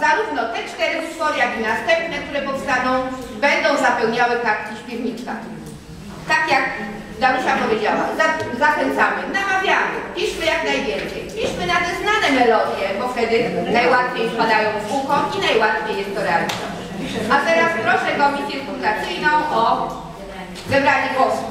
Zarówno te cztery utwory, jak i następne, które powstaną, będą zapełniały kartki śpiewnika. Tak jak Danusia powiedziała, za, zachęcamy, namawiamy, piszmy jak najwięcej. Piszmy na te znane melodie, bo wtedy najłatwiej wpadają w ucho i najłatwiej jest to realizować. A teraz proszę Komisję Fundacyjną o zebranie głosu.